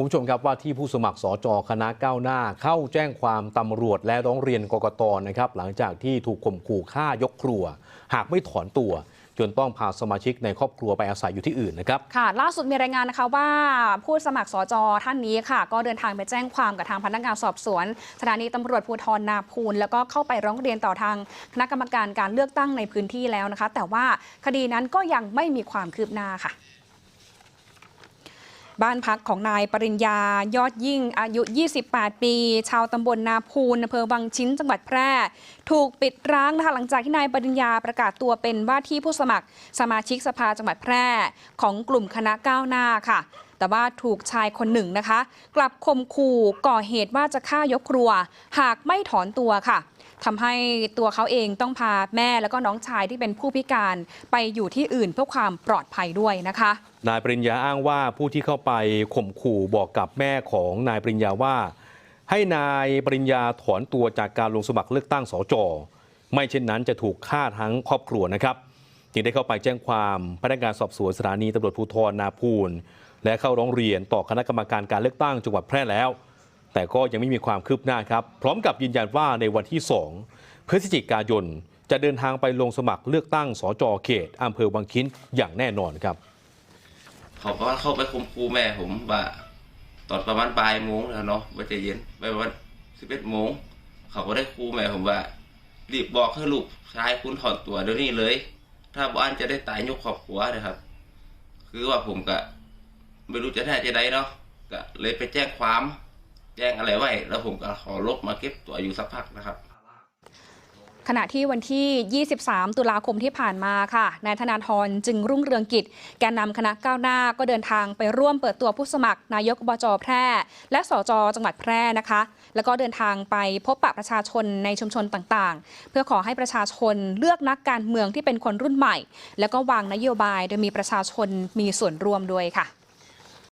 คุณผู้ชมครับว่าที่ผู้สมัครสจคณะก้าวหน้า เข้าแจ้งความตำรวจและร้องเรียนกกตนะครับหลังจากที่ถูกข่มขู่ฆ่ายกครัว หากไม่ถอนตัว จนต้องพาสมาชิกในครอบครัวไปอาศัยอยู่ที่อื่นนะครับค่ะ ล่าสุดมีรายงานนะคะว่าผู้สมัครสจท่านนี้ค่ะ ก็เดินทางไปแจ้งความกับทางพนักงานสอบสวนสถานีตำรวจภูธรนาพูนแล้วก็เข้าไปร้องเรียนต่อทางคณะกรรมการการเลือกตั้งในพื้นที่แล้วนะคะ แต่ว่าคดีนั้นก็ยังไม่มีความคืบหน้าค่ะ บ้านพักของนายปริญญายอดยิ่งอายุ 28 ปี ชาวตำบลนาพูนอำเภอวังชิ้นจังหวัดแพร่ ถูกปิดร้างนะคะหลังจากที่นายปริญญาประกาศตัวเป็นว่าที่ผู้สมัครสมาชิกสภาจังหวัดแพร่ ของกลุ่มคณะก้าวหน้าค่ะ แต่ว่าถูกชายคนหนึ่งนะคะ กลับข่มขู่ก่อเหตุว่าจะฆ่ายกครัว หากไม่ถอนตัวค่ะทำให้ตัวเขาเองต้องพาแม่แล้วก็น้องชายที่เป็นผู้พิการไปอยู่ที่อื่นเพื่อความปลอดภัยด้วยนะคะ นายปริญญาอ้างว่าผู้ที่เข้าไปข่มขู่บอกกับแม่ของนายปริญญาว่า ให้นายปริญญาถอนตัวจากการลงสมัครเลือกตั้งสจไม่เช่นนั้นจะถูกฆ่าทั้งครอบครัวนะครับ จึงได้เข้าไปแจ้งความพนักงานสอบสวนสถานีตำรวจภูธรนาพูน และเข้าร้องเรียนต่อคณะกรรมการการเลือกตั้งจังหวัดแพร่แล้ว แต่ก็ยังไม่มีความคืบหน้าครับ พร้อมกับยืนยันว่าในวันที่ 2 พฤศจิกายน จะเดินทางไปลงสมัครเลือกตั้งสจเขตอำเภอวังคินอย่างแน่นอนครับ เขาก็เข้าไปคุมครูแม่ผมว่าตอนประมาณบ่ายโมงแล้วเนาะว่าใจะเย็นไปประมาณสิบเอ็ดโมงเขาก็ได้ครูแม่ผมว่า รีบบอกให้ลูกชายคุณถอนตัวเดี๋ยวนี้เลย ถ้าบ้านจะได้ตายยกครอบครัวนะครับ คือว่าผมก็ ไม่รู้จะได้จะได้เนาะก็เลยไปแจ้งความแจ้งอะไรไว้ แล้วผมก็ขอลบมาเก็บตัวอยู่สักพักนะครับขณะที่วันที่ 23 ตุลาคมที่ผ่านมาค่ะ นายธนาธรจึงรุ่งเรืองกิจ แกนนำคณะก้าวหน้าก็เดินทางไปร่วมเปิดตัวผู้สมัคร นายกบจแพร่ และสจจังหวัดแพร่นะคะ แล้วก็เดินทางไปพบปะประชาชนในชุมชนต่างๆ เพื่อขอให้ประชาชนเลือกนักการเมืองที่เป็นคนรุ่นใหม่ แล้วก็วางนโยบายโดยมีประชาชนมีส่วนร่วมด้วยค่ะ